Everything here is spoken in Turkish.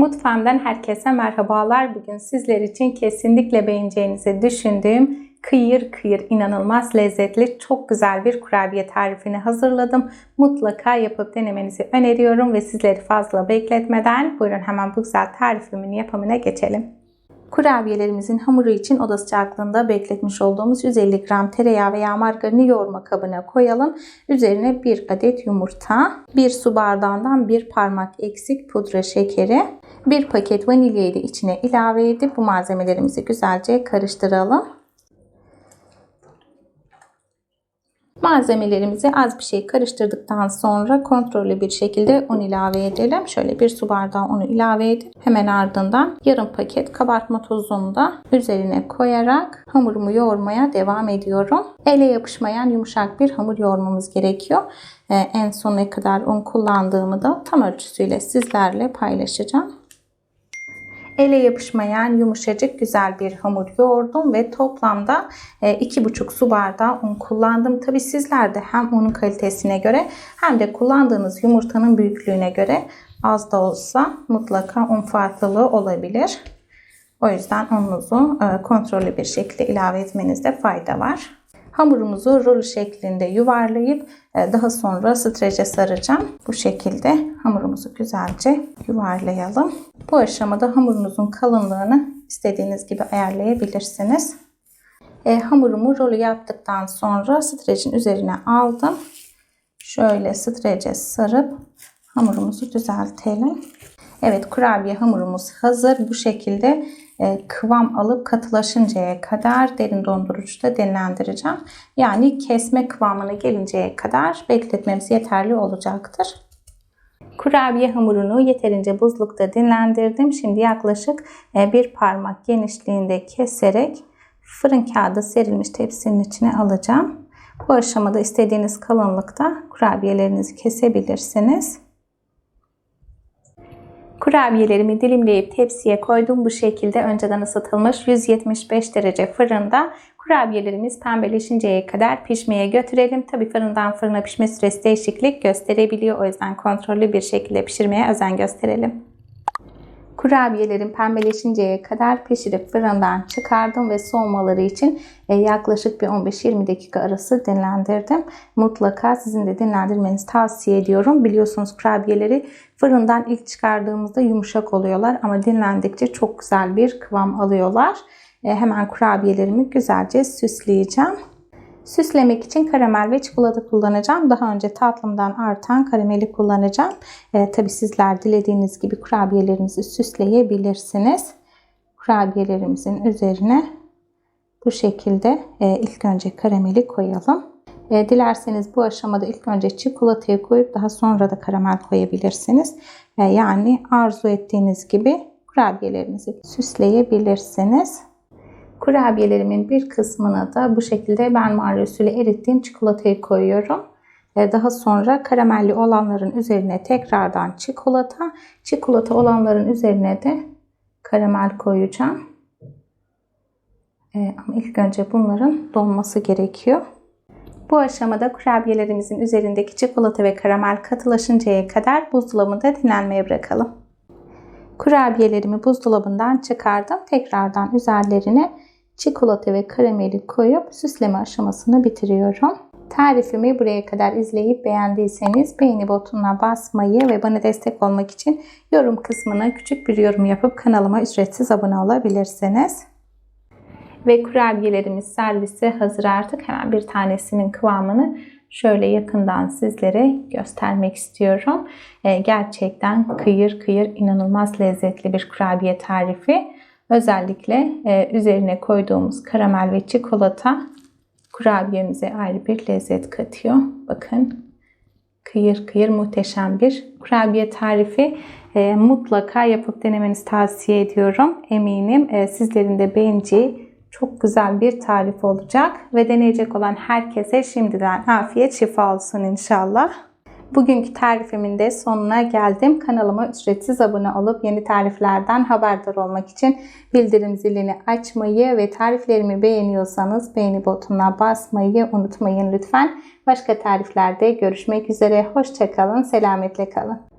Mutfağımdan herkese merhabalar. Bugün sizler için kesinlikle beğeneceğinizi düşündüğüm kıyır kıyır inanılmaz lezzetli çok güzel bir kurabiye tarifini hazırladım. Mutlaka yapıp denemenizi öneriyorum ve sizleri fazla bekletmeden buyurun hemen bu güzel tarifimin yapımına geçelim. Kurabiyelerimizin hamuru için oda sıcaklığında bekletmiş olduğumuz 150 gram tereyağı veya margarini yoğurma kabına koyalım. Üzerine 1 adet yumurta, 1 su bardağından 1 parmak eksik pudra şekeri, 1 paket vanilyayı da içine ilave edip bu malzemelerimizi güzelce karıştıralım. Malzemelerimizi az bir şey karıştırdıktan sonra kontrollü bir şekilde un ilave edelim. Şöyle bir su bardağı unu ilave edip hemen ardından yarım paket kabartma tozunu da üzerine koyarak hamurumu yoğurmaya devam ediyorum. Ele yapışmayan yumuşak bir hamur yoğurmamız gerekiyor. Ee, en son ne kadar un kullandığımı da tam ölçüsüyle sizlerle paylaşacağım ele yapışmayan yumuşacık güzel bir hamur yoğurdum ve toplamda 2,5 e, su bardağı un kullandım. Tabi sizler de hem unun kalitesine göre hem de kullandığınız yumurtanın büyüklüğüne göre az da olsa mutlaka un farklılığı olabilir. O yüzden ununuzu e, kontrollü bir şekilde ilave etmenizde fayda var. Hamurumuzu rulo şeklinde yuvarlayıp e, daha sonra strece saracağım. Bu şekilde hamurumuzu güzelce yuvarlayalım. Bu aşamada hamurunuzun kalınlığını istediğiniz gibi ayarlayabilirsiniz. E, hamurumu rolü yaptıktan sonra strecin üzerine aldım. Şöyle strece sarıp hamurumuzu düzeltelim. Evet kurabiye hamurumuz hazır. Bu şekilde e, kıvam alıp katılaşıncaya kadar derin dondurucuda dinlendireceğim. Yani kesme kıvamına gelinceye kadar bekletmemiz yeterli olacaktır. Kurabiye hamurunu yeterince buzlukta dinlendirdim. Şimdi yaklaşık e, bir parmak genişliğinde keserek fırın kağıdı serilmiş tepsinin içine alacağım. Bu aşamada istediğiniz kalınlıkta kurabiyelerinizi kesebilirsiniz. Kurabiyelerimi dilimleyip tepsiye koydum. Bu şekilde önceden ısıtılmış 175 derece fırında kurabiyelerimiz pembeleşinceye kadar pişmeye götürelim. Tabi fırından fırına pişme süresi değişiklik gösterebiliyor. O yüzden kontrollü bir şekilde pişirmeye özen gösterelim. Kurabiyelerin pembeleşinceye kadar pişirip fırından çıkardım ve soğumaları için e, yaklaşık bir 15-20 dakika arası dinlendirdim. Mutlaka sizin de dinlendirmenizi tavsiye ediyorum. Biliyorsunuz kurabiyeleri fırından ilk çıkardığımızda yumuşak oluyorlar ama dinlendikçe çok güzel bir kıvam alıyorlar. E, hemen kurabiyelerimi güzelce süsleyeceğim. Süslemek için karamel ve çikolata kullanacağım. Daha önce tatlımdan artan karameli kullanacağım. E, Tabi sizler dilediğiniz gibi kurabiyelerinizi süsleyebilirsiniz. Kurabiyelerimizin üzerine bu şekilde e, ilk önce karameli koyalım. E, dilerseniz bu aşamada ilk önce çikolatayı koyup daha sonra da karamel koyabilirsiniz. E, yani arzu ettiğiniz gibi kurabiyelerinizi süsleyebilirsiniz. Kurabiyelerimin bir kısmına da bu şekilde ben usulü erittiğim çikolatayı koyuyorum. Daha sonra karamelli olanların üzerine tekrardan çikolata, çikolata olanların üzerine de karamel koyacağım. Ama ilk önce bunların donması gerekiyor. Bu aşamada kurabiyelerimizin üzerindeki çikolata ve karamel katılaşıncaya kadar buzdolabında dinlenmeye bırakalım. Kurabiyelerimi buzdolabından çıkardım. Tekrardan üzerlerine çikolata ve karameli koyup süsleme aşamasını bitiriyorum. Tarifimi buraya kadar izleyip beğendiyseniz beğeni butonuna basmayı ve bana destek olmak için yorum kısmına küçük bir yorum yapıp kanalıma ücretsiz abone olabilirsiniz. Ve kurabiyelerimiz servise hazır artık. Hemen bir tanesinin kıvamını şöyle yakından sizlere göstermek istiyorum. Ee, gerçekten kıyır kıyır inanılmaz lezzetli bir kurabiye tarifi. Özellikle e, üzerine koyduğumuz karamel ve çikolata kurabiyemize ayrı bir lezzet katıyor. Bakın kıyır kıyır muhteşem bir kurabiye tarifi. E, mutlaka yapıp denemenizi tavsiye ediyorum. Eminim e, sizlerin de beğeneceği çok güzel bir tarif olacak. Ve deneyecek olan herkese şimdiden afiyet şifa olsun inşallah. Bugünkü tarifimin de sonuna geldim. Kanalıma ücretsiz abone olup yeni tariflerden haberdar olmak için bildirim zilini açmayı ve tariflerimi beğeniyorsanız beğeni butonuna basmayı unutmayın lütfen. Başka tariflerde görüşmek üzere. Hoşçakalın, selametle kalın.